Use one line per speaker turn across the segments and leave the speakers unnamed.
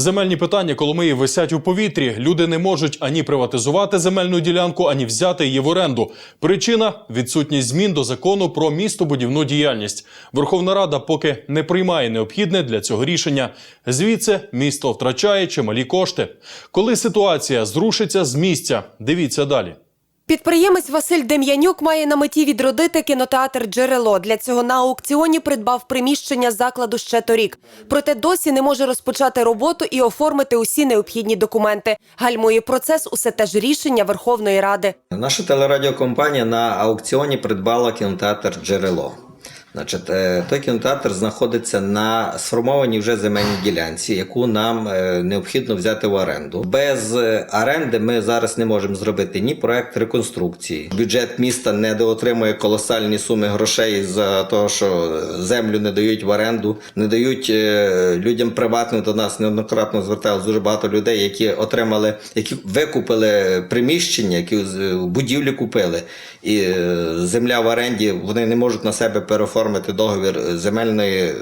Земельні питання Коломиї висять у повітрі. Люди не можуть ані приватизувати земельну ділянку, ані взяти її в оренду. Причина відсутність змін до закону про містобудівну діяльність. Верховна Рада поки не приймає необхідне для цього рішення. Звідси місто втрачає чималі кошти. Коли ситуація зрушиться з місця, дивіться далі.
Підприємець Василь Дем'янюк має на меті відродити кінотеатр Джерело. Для цього на аукціоні придбав приміщення закладу ще торік. Проте досі не може розпочати роботу і оформити усі необхідні документи. Гальмує процес усе те ж рішення Верховної Ради.
Наша телерадіокомпанія на аукціоні придбала кінотеатр Джерело. Значить, е, той кінотеатр знаходиться на сформованій вже земельній ділянці, яку нам е, необхідно взяти в оренду. Без е, оренди ми зараз не можемо зробити ні проект реконструкції. Бюджет міста недоотримує колосальні суми грошей за те, що землю не дають в оренду, не дають людям приватним до нас неоднократно зверталось дуже багато людей, які отримали, які викупили приміщення, які будівлі купили, і земля в оренді вони не можуть на себе переоформити договір земельної е,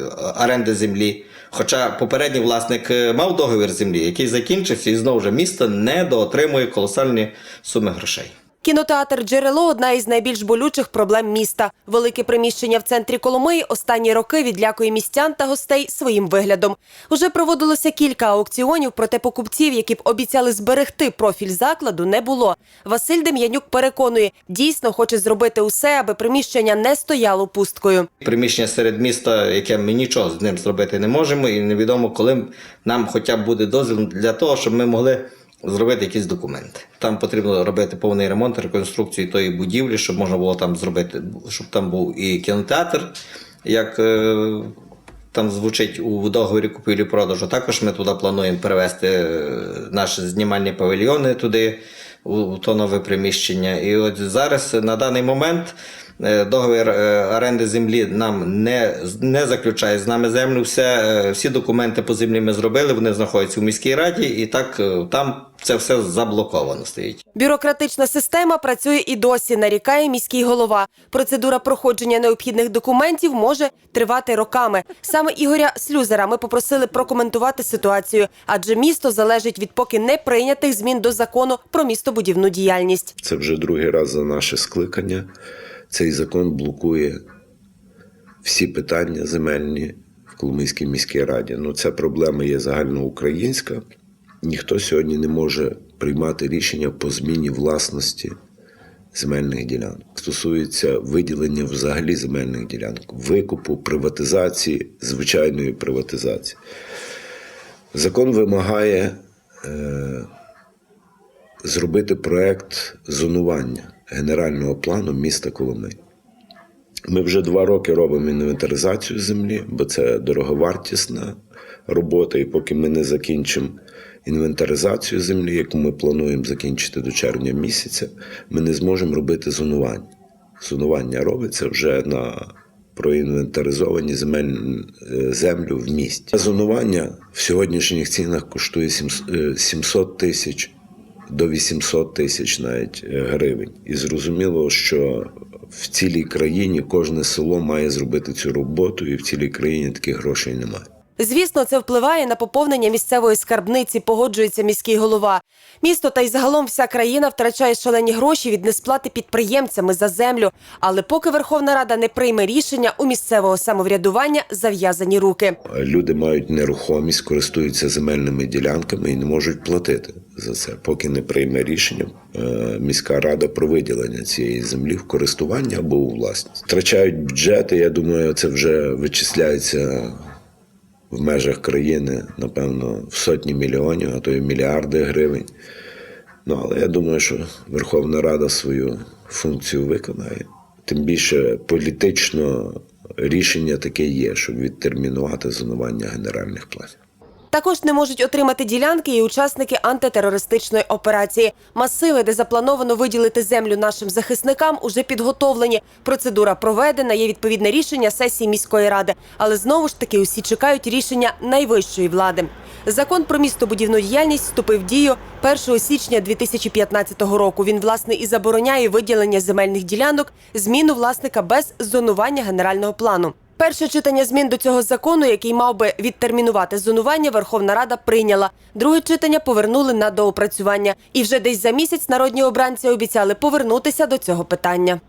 оренди землі. Хоча попередній власник е, мав договір землі, який закінчився, і знову ж місто недоотримує колосальні суми грошей.
Кінотеатр Джерело одна із найбільш болючих проблем міста. Велике приміщення в центрі Коломиї останні роки відлякує містян та гостей своїм виглядом. Уже проводилося кілька аукціонів, проте покупців, які б обіцяли зберегти профіль закладу, не було. Василь Дем'янюк переконує, дійсно хоче зробити усе, аби приміщення не стояло пусткою.
приміщення серед міста, яке ми нічого з ним зробити не можемо, і невідомо, коли нам хоча б буде дозвіл для того, щоб ми могли зробити якісь документи. Там потрібно робити повний ремонт, реконструкцію тої будівлі, щоб можна було там зробити, щоб там був і кінотеатр, як е, там звучить у договорі купівлі-продажу. Також ми туди плануємо перевести е, наші знімальні павільйони туди, у, то нове приміщення. І от зараз на даний момент договір е, оренди землі нам не, не заключає з нами землю. Все, е, всі документи по землі ми зробили, вони знаходяться у міській раді, і так е, там це все заблоковано стоїть.
Бюрократична система працює і досі, нарікає міський голова. Процедура проходження необхідних документів може тривати роками. Саме Ігоря Слюзера ми попросили прокоментувати ситуацію, адже місто залежить від поки не прийнятих змін до закону про містобудівну діяльність.
Це вже другий раз за наше скликання. Цей закон блокує всі питання земельні в Коломийській міській раді. Ну, ця проблема є загальноукраїнська. Ніхто сьогодні не може приймати рішення по зміні власності земельних ділянок. Стосується виділення взагалі земельних ділянок, викупу, приватизації, звичайної приватизації. Закон вимагає е, зробити проект зонування генерального плану міста Коломиї. Ми вже два роки робимо інвентаризацію землі, бо це дороговартісна робота. І поки ми не закінчимо інвентаризацію землі, яку ми плануємо закінчити до червня місяця, ми не зможемо робити зонування. Зонування робиться вже на проінвентаризовані е, землю в місті. Зонування в сьогоднішніх цінах коштує е, 700 тисяч до 800 тисяч навіть е, гривень. І зрозуміло, що в цілій країні кожне село має зробити цю роботу, і в цілій країні таких грошей немає.
Звісно, це впливає на поповнення місцевої скарбниці, погоджується міський голова. Місто та й загалом вся країна втрачає шалені гроші від несплати підприємцями за землю. Але поки Верховна Рада не прийме рішення, у місцевого самоврядування зав'язані руки.
Люди мають нерухомість, користуються земельними ділянками і не можуть платити за це, поки не прийме рішення е, міська рада про виділення цієї землі в користування або у власність. Втрачають бюджети. Я думаю, це вже вичисляється в межах країни, напевно, в сотні мільйонів, а то й мільярди гривень. Ну, але я думаю, що Верховна Рада свою функцію виконає. Тим більше політично рішення таке є, щоб відтермінувати зонування генеральних планів.
Також не можуть отримати ділянки і учасники антитерористичної операції. Масиви, де заплановано виділити землю нашим захисникам, уже підготовлені. Процедура проведена. Є відповідне рішення сесії міської ради. Але знову ж таки усі чекають рішення найвищої влади. Закон про містобудівну діяльність вступив в дію 1 січня 2015 року. Він власне і забороняє виділення земельних ділянок, зміну власника без зонування генерального плану. Перше читання змін до цього закону, який мав би відтермінувати зонування, Верховна Рада прийняла. Друге читання повернули на доопрацювання. І вже десь за місяць народні обранці обіцяли повернутися до цього питання.